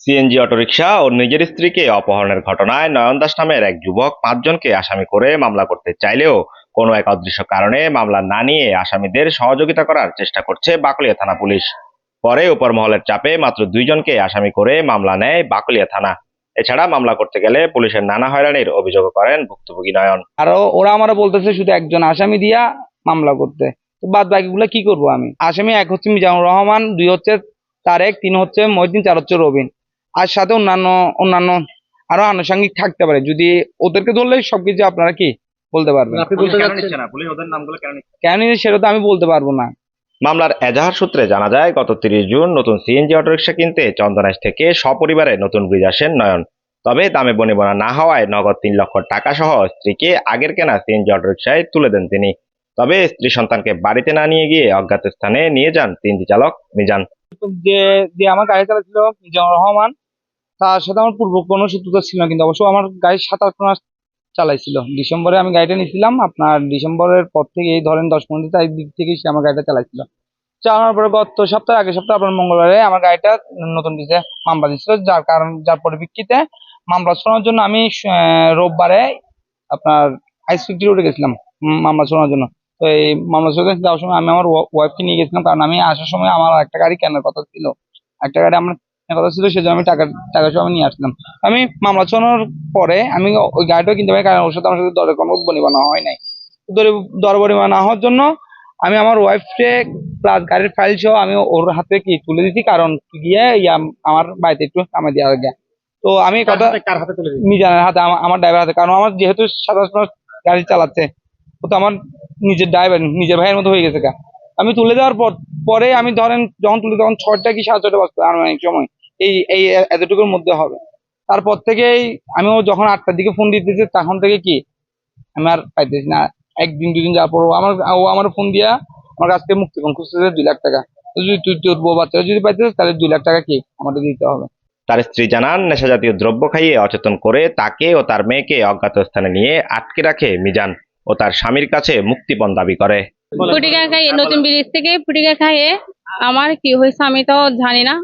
CNG autorickshaw ও নিজের স্ত্রীকে অপহরণের ঘটনায় নয়ন দাস নামের এক যুবক পাঁচজনকে আসামি করে মামলা করতে চাইলেও কোনো এক অদৃশ্য কারণে মামলা না নিয়ে আসামিদের সহযোগিতা করার চেষ্টা করছে বাকলিয়া থানা পুলিশ। পরে উপর মহলের চাপে মাত্র দুইজনকে আসামি করে মামলা নেয় বাকলিয়া থানা। এছাড়া মামলা করতে গেলে পুলিশের নানা হয়রানির অভিযোগ করেন ভুক্তভোগী নয়ন। আরও ওরা আমরা বলতেছে শুধু একজন আসামি দিয়া মামলা করতে। বাদ বাকিগুলো কি করব আমি? আসামি এক হচ্ছে মিজানুর রহমান, দুই হচ্ছে তারেক, তিন হচ্ছে মহিদিন চার হচ্ছে রবিন। আর সাথে অন্যান্য অন্যান্য আরও আনুষঙ্গিক থাকতে পারে। যদি ওদেরকে ধরলে সবকিছু আপনারা কি বলতে পারবেন? আপনি বলতে চাচ্ছেন পুলিশ ওদের নামগুলো কেন কেন সেটা তো আমি বলতে পারব না। মামলার এজাহার সূত্রে জানা যায় গত তিরিশ জুন নতুন সিএনজি অটোরিকশা কিনতে চন্দনাইশ থেকে সপরিবারে নতুন ব্রিজ আসেন নয়ন। তবে দামে বনিবনা না হওয়ায় নগদ তিন লক্ষ টাকা সহ স্ত্রীকে আগের কেনা সিএনজি অটোরিকশায় তুলে দেন তিনি। তবে স্ত্রী সন্তানকে বাড়িতে না নিয়ে গিয়ে অজ্ঞাত স্থানে নিয়ে যান তিনটি চালক, মিজান। যে যে আমার গাড়ি চালাচ্ছিল মিজানুর রহমান, তার সাথে আমার পূর্ব কোনো সূত্রতা ছিল না, কিন্তু অবশ্য আমার গাড়ি সাত আট মাস চালাইছিল। ডিসেম্বরে আমি গাড়িটা নিয়েছিলাম, আপনার ডিসেম্বরের পর থেকে এই ধরেন দশ পনেরো তারিখ দিক থেকে সে আমার গাড়িটা চালাইছিল। চালানোর পরে গত সপ্তাহে, আগের সপ্তাহে, আপনার মঙ্গলবারে আমার গাড়িটা নতুন ডিসে মামলা দিচ্ছিল যার কারণ, যার পরিপ্রেক্ষিতে মামলা শোনার জন্য আমি রোববারে আপনার স্পিড রোডে গেছিলাম মামলা শোনার জন্য। তো এই মামলা যাওয়ার সময় আমি আমার ওয়াইফকে নিয়ে গেছিলাম কারণ আমি আসার সময় আমার একটা গাড়ি কেনার কথা ছিল। একটা গাড়ি আমার কথা ছিল সেজন্য আমি টাকা টাকা সহ আমি নিয়ে আসলাম আমি মামলা শোনার পরে আমি ওই গাড়িটাও কিনতে পারি কারণ ওর সাথে আমার সাথে দরের কোনো বনিবনা হয় নাই। দরে দর বনিবনা না হওয়ার জন্য আমি আমার ওয়াইফকে প্লাস গাড়ির ফাইল সহ আমি ওর হাতে কি তুলে দিছি কারণ গিয়ে ইয়া আমার বাড়িতে একটু কামে দেওয়া গে তো আমি কথা কার হাতে তুলে দিন মিজানের হাতে আমার- আমার ড্রাইভার হাতে কারণ আমার যেহেতু সাতাশ মাস গাড়ি চালাচ্ছে ও তো আমার নিজের ড্রাইভার নিজের ভাইয়ের মতো হয়ে গেছে গা। আমি তুলে দেওয়ার পর, পরে আমি ধরেন যখন তুলে তখন ছয়টা কি সাড়ে ছয়টা বাজতে আনুমানিক সময়, এই এই এতটুকুর মধ্যে হবে। তারপর থেকেই ও যখন আটটার দিকে ফোন দিতেছি, তখন থেকে কি, আমি আর পাইতেছি না। একদিন, দুদিন যাওয়ার পর আমার, ও আমার ফোন দিয়া আমার কাছ থেকে মুক্তিপণ খুঁজতেছে দুই লাখ টাকা। যদি তুই তোর বউ বাচ্চারা যদি পাইতেছিস, তাহলে দুই লাখ টাকা কি আমাদের দিতে হবে। তার স্ত্রী জানান, নেশাজাতীয় দ্রব্য খাইয়ে অচেতন করে তাকে ও তার মেয়েকে অজ্ঞাত স্থানে নিয়ে আটকে রাখে মিজান। ও তার স্বামীর কাছে মুক্তিপণ দাবি করে। নতুন ব্রিজ থেকে খাইয়ে আমার কি হয়েছে আমি তো জানি না,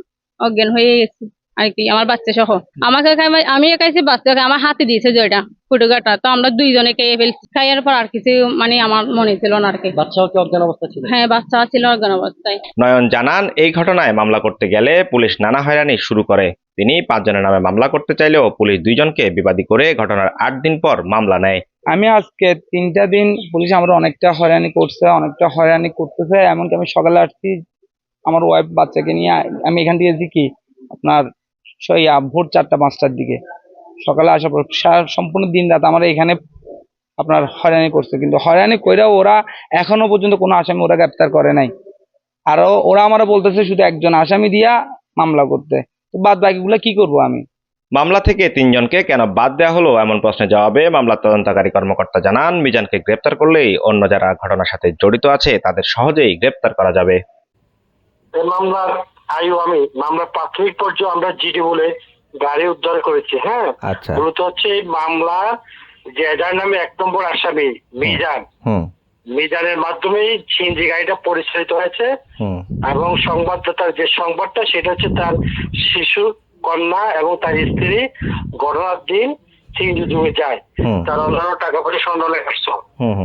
অজ্ঞান হয়ে গেছি। আর কি আমার বাচ্চা সহ। আমাকে আমি খাইছি বাচ্চাকে আমার হাতে দিয়েছে যেটা ফুটুকাটা। তো আমরা দুইজনে খেয়ে ফেলছি। খাইয়ার পর আর কিছু মানে আমার মনে ছিল না আর কি। বাচ্চাও কি অজ্ঞান অবস্থা ছিল? হ্যাঁ বাচ্চা ছিল অজ্ঞান অবস্থায়। নয়ন জানান এই ঘটনায় মামলা করতে গেলে পুলিশ নানা হয়রানি শুরু করে। তিনি পাঁচজনের নামে মামলা করতে চাইলেও পুলিশ দুইজনকে বিবাদী করে ঘটনার আট দিন পর মামলা নেয়। আমি আজকে তিনটা দিন পুলিশ আমার অনেকটা হয়রানি করছে অনেকটা হয়রানি করতেছে। এমনকি আমি সকালে আসছি আমার ওয়াইফ বাচ্চাকে নিয়ে আমি এখান থেকে কি? আপনার স- ইয়া, ভোর চারটা পাঁচটার দিকে। সকালে আসার পর সম্পূর্ণ দিন রাত আমার এখানে আপনার হয়রানি করছে। কিন্তু হয়রানি কইরা ওরা এখনও পর্যন্ত কোনো আসামি ওরা গ্রেপ্তার করে নাই। আরও ওরা আমরা বলতেছে শুধু একজন আসামি দিয়া মামলা করতে। তো বাদ বাকিগুলো কি করব আমি? মামলা থেকে তিনজনকে কেন বাদ দেওয়া হলো এমন প্রশ্নের জবাবে মামলার তদন্তকারী কর্মকর্তা জানান মিজানকে গ্রেপ্তার করলেই অন্য যারা ঘটনার সাথে জড়িত আছে তাদের সহজেই গ্রেপ্তার করা যাবে। মামলার আয়ু আমি মামলার প্রাথমিক পর্যায়ে আমরা জিডি বলে গাড়ি উদ্ধার করেছি হ্যাঁ? আচ্ছা। মূলত হচ্ছে এই মামলা যার নামে এক নম্বর আসামি মিজান। মিজানের মাধ্যমেই সিএনজি গাড়িটা পরিচালিত হয়েছে। এবং সংবাদদাতার যে সংবাদটা সেটা হচ্ছে তার শিশু কন্যা এবং তার স্ত্রী ঘটনার দিন সিএনজি জমে যায়। তারা অন্যান্য টাকা পয়সা সন্ধানে আসছো।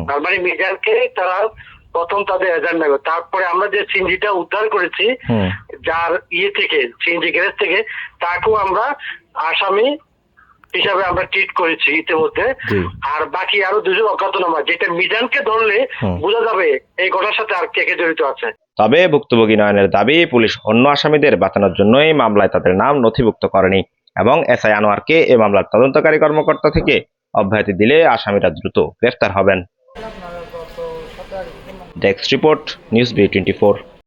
তার মানে মিজানকে তারা প্রথম তাদের এজেন্ট নেবে। তারপরে আমরা যে সিএনজিটা উদ্ধার করেছি যার ইয়ে থেকে সিএনজি গ্যারেজ থেকে তাকেও আমরা আসামি হিসাবে আমরা ট্রিট করেছি ইতিমধ্যে। আর বাকি আরও দুজন অজ্ঞাতনামা যেটা মিজানকে ধরলে বোঝা যাবে এই ঘটনার সাথে আর কে কে জড়িত আছে। তবে ভুক্তভোগী নয়নের দাবি পুলিশ অন্য আসামিদের বাঁচানোর জন্যই মামলায় তাদের নাম নথিভুক্ত করেনি এবং এসআই আনোয়ারকে এ মামলার তদন্তকারী কর্মকর্তা থেকে অব্যাহতি দিলে আসামিরা দ্রুত গ্রেফতার হবেন। Desk report news B twenty